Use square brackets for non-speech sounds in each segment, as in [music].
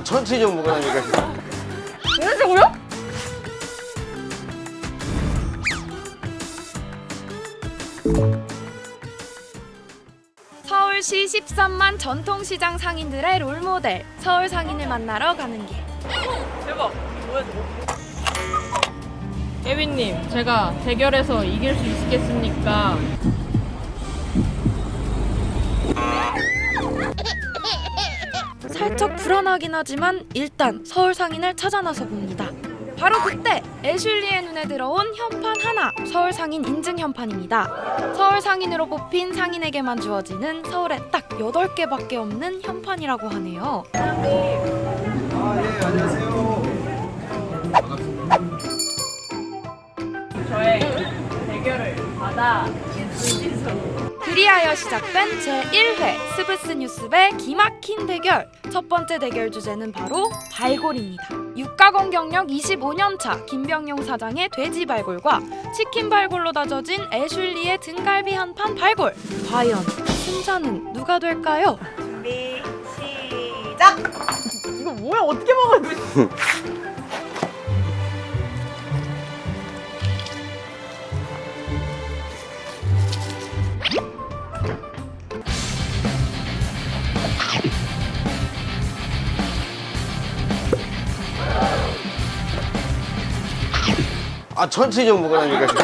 아 천천히 좀 먹으라니까. 진짜고요? 서울시 13만 전통시장 상인들의 롤모델 서울 상인을 만나러 가는 길. 대박. 뭐야 저거? 예빈님, 제가 대결에서 이길 수 있겠습니까? 살짝 불안하긴 하지만 일단 서울 상인을 찾아 나서 봅니다. 바로 그때 애슐리의 눈에 들어온 현판 하나 서울 상인 인증 현판입니다. 서울 상인으로 뽑힌 상인에게만 주어지는 서울에 딱 8개밖에 없는 현판이라고 하네요. 저의 대결을 받아 그리하여 시작된 제1회 스브스 뉴스배 기막힌 대결. 첫 번째 대결 주제는 바로 발골입니다. 육가공 경력 25년 차 김병용 사장의 돼지 발골과 치킨 발골로 다져진 애슐리의 등갈비 한판 발골. 과연 승자는 누가 될까요? 준비 시작. 이거 뭐야? 어떻게 먹어야 돼? [laughs] 아 천천히 좀 먹으라니까 지금.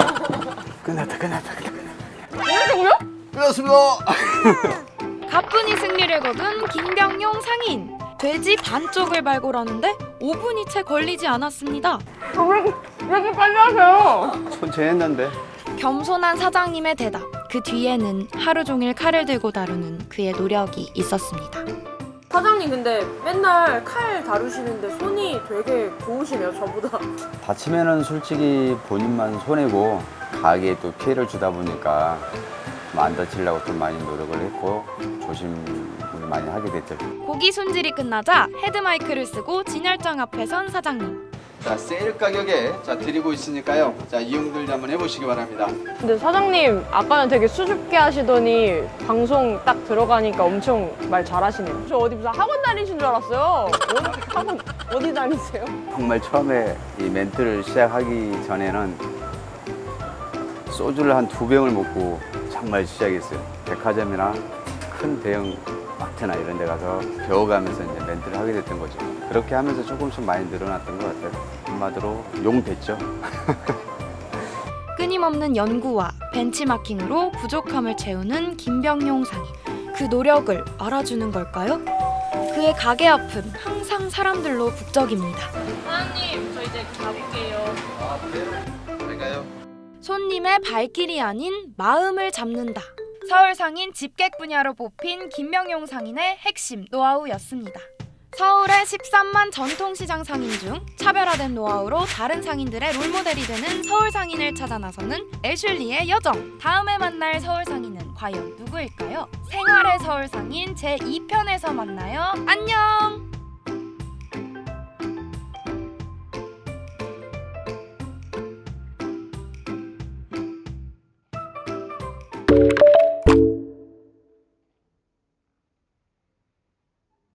끝났다 끝났다 끝났다 진짜고요? 끝났습니다. [laughs] 가뿐히 승리를 거둔 김병용 상인. 돼지 반쪽을 발골하는데 5분이 채 걸리지 않았습니다. 왜 이렇게 빨리 하세요? 천천히 했는데 겸손한 사장님의 대답. 그 뒤에는 하루 종일 칼을 들고 다루는 그의 노력이 있었습니다. 사장님 근데 맨날 칼 다루시는데 손이 되게 고우시네요 저보다 다치면은 솔직히 본인만 손해고 가게에 또 피해를 주다 보니까 좀안 다치려고 좀 많이 노력을 했고 조심을 많이 하게 됐죠. 고기 손질이 끝나자 헤드마이크를 쓰고 진열장 앞에 선 사장님. 자 세일 가격에 자 드리고 있으니까요. 자 이용들 한번 해보시기 바랍니다. 근데 사장님 아까는 되게 수줍게 하시더니 방송 딱 들어가니까 엄청 말 잘하시네요 저 어디 무슨 학원 다니신 줄 알았어요 어디 학원 어디 다니세요? 정말 처음에 이 멘트를 시작하기 전에는 소주를 한 두 병을 먹고 정말 시작했어요. 백화점이나 큰 대형 마트나 이런 데 가서 배워가면서 이제 멘트를 하게 됐던 거죠. 그렇게 하면서 조금씩 많이 늘어났던 것 같아요. 한마디로 용 됐죠. [laughs] 끊임없는 연구와 벤치마킹으로 부족함을 채우는 김병용 상인. 그 노력을 알아주는 걸까요? 그의 가게 앞은 항상 사람들로 북적입니다. 사장님, 저 이제 가볼게요. 잘가요. 손님의 발길이 아닌 마음을 잡는다. 서울 상인 집객 분야로 뽑힌 김명용 상인의 핵심 노하우였습니다. 서울의 13만 전통시장 상인 중 차별화된 노하우로 다른 상인들의 롤모델이 되는 서울 상인을 찾아 나서는 애슐리의 여정. 다음에 만날 서울 상인은 과연 누구일까요? 생활의 서울 상인 제2편에서 만나요. 안녕! you